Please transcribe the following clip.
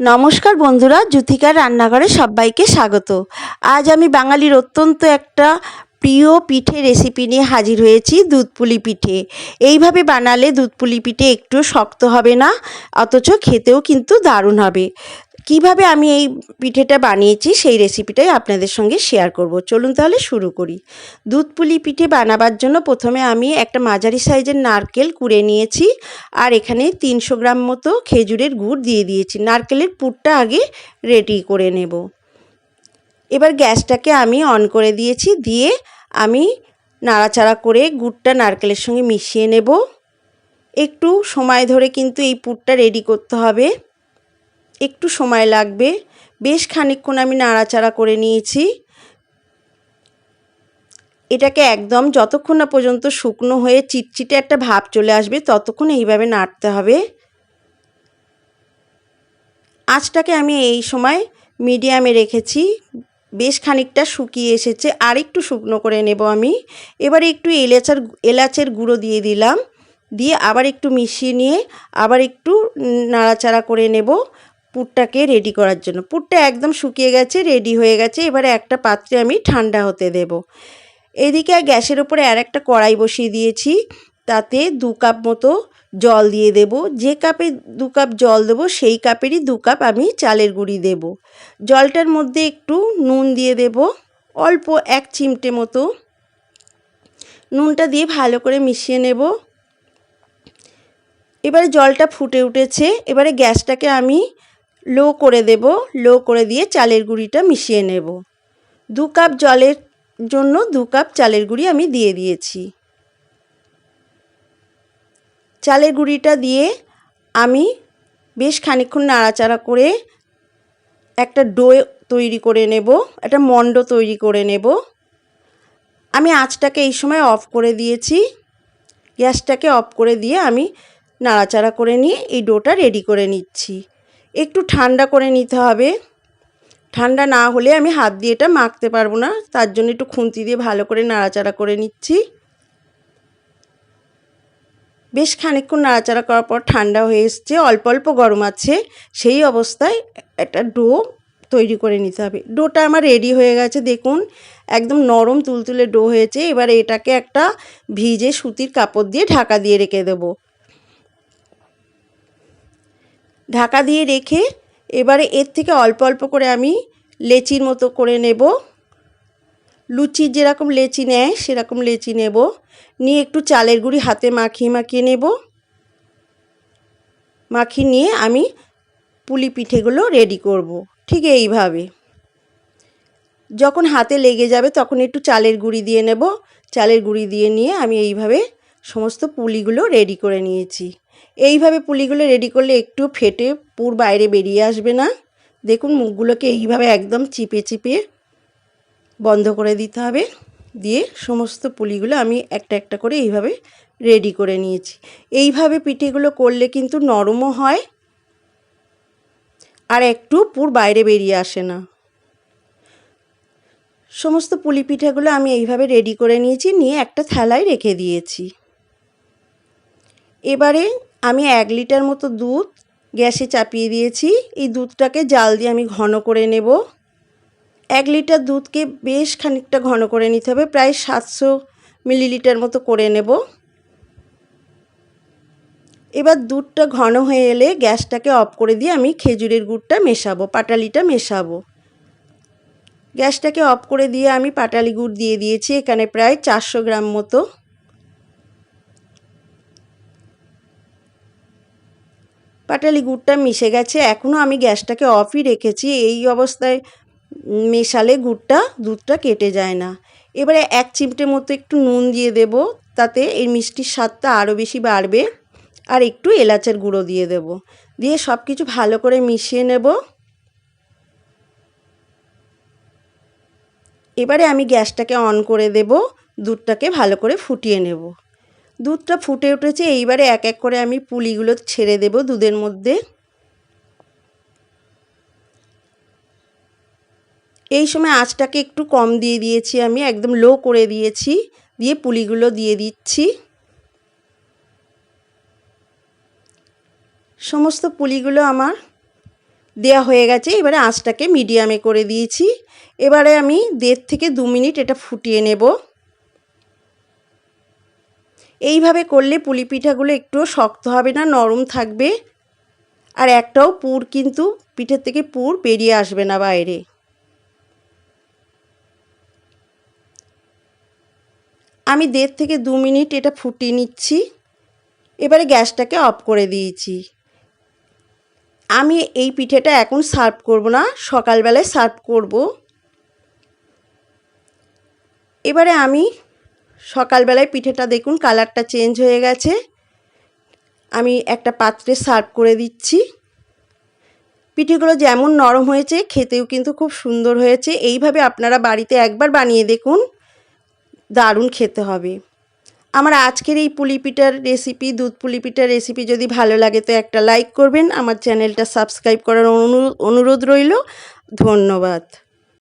নমস্কার বন্ধুরা, জুথিকার রান্নাঘরে সবাইকে স্বাগত। আজ আমি বাঙালির অত্যন্ত একটা প্রিয় পিঠে রেসিপি নিয়ে হাজির হয়েছি দুধপুলি পিঠে। এইভাবে বানালে দুধপুলি পিঠে একটু শক্ত হবে না, অথচ খেতেও কিন্তু দারুণ হবে। কীভাবে আমি এই পিঠেটা বানিয়েছি সেই রেসিপিটাই আপনাদের সঙ্গে শেয়ার করব। চলুন তাহলে শুরু করি। দুধপুলি পিঠে বানাবার জন্য প্রথমে আমি একটা মাঝারি সাইজের নারকেল কুড়ে নিয়েছি আর এখানে তিনশো গ্রাম মতো খেজুরের গুড় দিয়ে দিয়েছি। নারকেলের পুরটা আগে রেডি করে নেব। এবার গ্যাসটাকে আমি অন করে দিয়েছি। দিয়ে আমি নাড়াচাড়া করে গুড়টা নারকেলের সঙ্গে মিশিয়ে নেব। একটু সময় ধরে কিন্তু এই পুরটা রেডি করতে হবে। একটু সময় লাগবে। বেশ খানিকক্ষণ আমি নাড়াচাড়া করে নিয়েছি। এটাকে একদম যতক্ষণ না পর্যন্ত শুকনো হয়ে চিটচিটে একটা ভাব চলে আসবে, ততক্ষণ এইভাবে নাড়তে হবে। আঁচটাকে আমি এই সময় মিডিয়ামে রেখেছি। বেশ খানিকটা শুকিয়ে এসেছে। আর একটু শুকনো করে নেব আমি। এবারে একটু এলাচার এলাচের গুঁড়ো দিয়ে দিলাম। দিয়ে আবার একটু মিশিয়ে নিয়ে আবার একটু নাড়াচাড়া করে নেব। পুরটাকে রেডি করার জন্য। পুরটা একদম শুকিয়ে গেছে রেডি হয়ে গেছে। এবারে একটা পাত্রে আমি ঠান্ডা হতে দেব। এদিকে গ্যাসের ওপরে আর একটা কড়াই বসিয়ে দিয়েছি। তাতে দু কাপ মতো জল দিয়ে দেব। যে কাপে দু কাপ জল দেবো, সেই কাপেরই দু কাপ আমি চালের গুঁড়ি দেব। জলটার মধ্যে একটু নুন দিয়ে দেব। অল্প এক চিমটে মতো নুনটা দিয়ে ভালো করে মিশিয়ে নেব। এবারে জলটা ফুটে উঠেছে। এবারে গ্যাসটাকে আমি লো করে দেব, লো করে দিয়ে চালের গুঁড়িটা মিশিয়ে নেব। দু কাপ জলের জন্য দু কাপ চালের গুঁড়ি আমি দিয়ে দিয়েছি। চালের গুঁড়িটা দিয়ে আমি বেশ খানিক্ষণ নাড়াচাড়া করে একটা ডো তৈরি করে নেব, একটা মণ্ড তৈরি করে নেব। আমি আঁচটাকে এই সময় অফ করে দিয়েছি। গ্যাসটাকে অফ করে দিয়ে আমি নাড়াচাড়া করে নিয়ে এই ডোটা রেডি করে নিচ্ছি। একটু ঠান্ডা করে নিতে হবে। ঠান্ডা না হলে আমি হাত দিয়ে এটা মাখতে পারব না। তার জন্য একটু খুন্তি দিয়ে ভালো করে নাড়াচাড়া করে নিচ্ছি। বেশ খানিকক্ষণ নাড়াচাড়া করার পর ঠান্ডা হয়ে এসছে। অল্প অল্প গরম আছে। সেই অবস্থায় একটা ডো তৈরি করে নিতে হবে। ডোটা আমার রেডি হয়ে গেছে, দেখুন। একদম নরম তুলতুলে ডো হয়েছে। এবার এটাকে একটা ভিজে সুতির কাপড় দিয়ে ঢাকা দিয়ে রেখে দেবো। ঢাকা দিয়ে রেখে এবারে এর থেকে অল্প অল্প করে আমি লেচির মতো করে নেব। লুচির যেরকম লেচি নেয়, সেরকম লেচি নেব। নিয়ে একটু চালের গুঁড়ি হাতে মাখিয়ে মাখিয়ে নেব। মাখিয়ে নিয়ে আমি পুলি পিঠেগুলো রেডি করব। ঠিক এইভাবে। যখন হাতে লেগে যাবে তখন একটু চালের গুঁড়ি দিয়ে নেব। চালের গুঁড়ি দিয়ে নিয়ে আমি এইভাবে সমস্ত পুলিগুলো রেডি করে নিয়েছি। এইভাবে পুলিগুলো রেডি করলে একটু ফেটে পুর বাইরে বেরিয়ে আসবে না। দেখুন মুখগুলোকে এইভাবে একদম চিপে চিপে বন্ধ করে দিতে হবে। দিয়ে সমস্ত পুলিগুলো আমি একটা একটা করে এইভাবে রেডি করে নিয়েছি। এইভাবে পিঠেগুলো করলে কিন্তু নরমও হয় আর একটু পুর বাইরে বেরিয়ে আসে না। সমস্ত পুলি পিঠাগুলো আমি এইভাবে রেডি করে নিয়েছি, নিয়ে একটা থালায় রেখে দিয়েছি। এবারে আমি এক লিটার মতো দুধ গ্যাসে চাপিয়ে দিয়েছি। এই দুধটাকে জাল দিয়ে আমি ঘন করে নেব। এক লিটার দুধকে বেশ খানিকটা ঘন করে নিতে হবে। প্রায় সাতশো মিলিলিটার মতো করে নেব। এবার দুধটা ঘন হয়ে এলে গ্যাসটাকে অফ করে দিয়ে আমি খেজুরের গুড়টা মেশাবো, পাটালিটা মেশাবো। গ্যাসটাকে অফ করে দিয়ে আমি পাটালি গুড় দিয়ে দিয়েছি। এখানে প্রায় চারশো গ্রাম মতো। পাটালি গুড়টা মিশে গেছে। এখনও আমি গ্যাসটাকে অফই রেখেছি। এই অবস্থায় মেশালে গুড়টা, দুধটা কেটে যায় না। এবারে এক চিমটে মতো একটু নুন দিয়ে দেব, তাতে এই মিষ্টির স্বাদটা আরও বেশি বাড়বে। আর একটু এলাচের গুঁড়ো দিয়ে দেব। দিয়ে সব কিছু ভালো করে মিশিয়ে নেব। এবারে আমি গ্যাসটাকে অন করে দেব, দুধটাকে ভালো করে ফুটিয়ে নেব। দুধটা ফুটে উঠেছে, এইবারে এক এক করে আমি পুলিগুলো ছেড়ে দেব দুধের মধ্যে। এই সময় আঁচটাকে একটু কম দিয়ে দিয়েছি আমি, একদম লো করে দিয়েছি, দিয়ে পুলিগুলো দিয়ে দিচ্ছি। সমস্ত পুলিগুলো আমার দেওয়া হয়ে গেছে, এবারে আঁচটাকে মিডিয়ামে করে দিয়েছি। এবারে আমি দেড় থেকে দু মিনিট এটা ফুটিয়ে নেব। এইভাবে করলে পুলি পিঠাগুলো একটুও শক্ত হবে না, নরম থাকবে। আর একটাও পুর কিন্তু পিঠের থেকে পুর বেরিয়ে আসবে না বাইরে। আমি দেড় থেকে দু মিনিট এটা ফুটিয়ে নিচ্ছি। এবারে গ্যাসটাকে অফ করে দিয়েছি। আমি এই পিঠেটা এখন সার্ভ করব না, সকালবেলায় সার্ভ করব। এবারে আমি সকালবেলায় পিঠেটা দেখুন, কালারটা চেঞ্জ হয়ে গেছে। আমি একটা পাত্রে সার্ভ করে দিচ্ছি। পিঠেগুলো যেমন নরম হয়েছে, খেতেও কিন্তু খুব সুন্দর হয়েছে। এইভাবে আপনারা বাড়িতে একবার বানিয়ে দেখুন, দারুণ খেতে হবে। আমার আজকের এই পুলি পিঠার রেসিপি দুধ পুলি পিঠার রেসিপি যদি ভালো লাগে তো একটা লাইক করবেন। আমার চ্যানেলটা সাবস্ক্রাইব করার অনুরোধ রইল। ধন্যবাদ।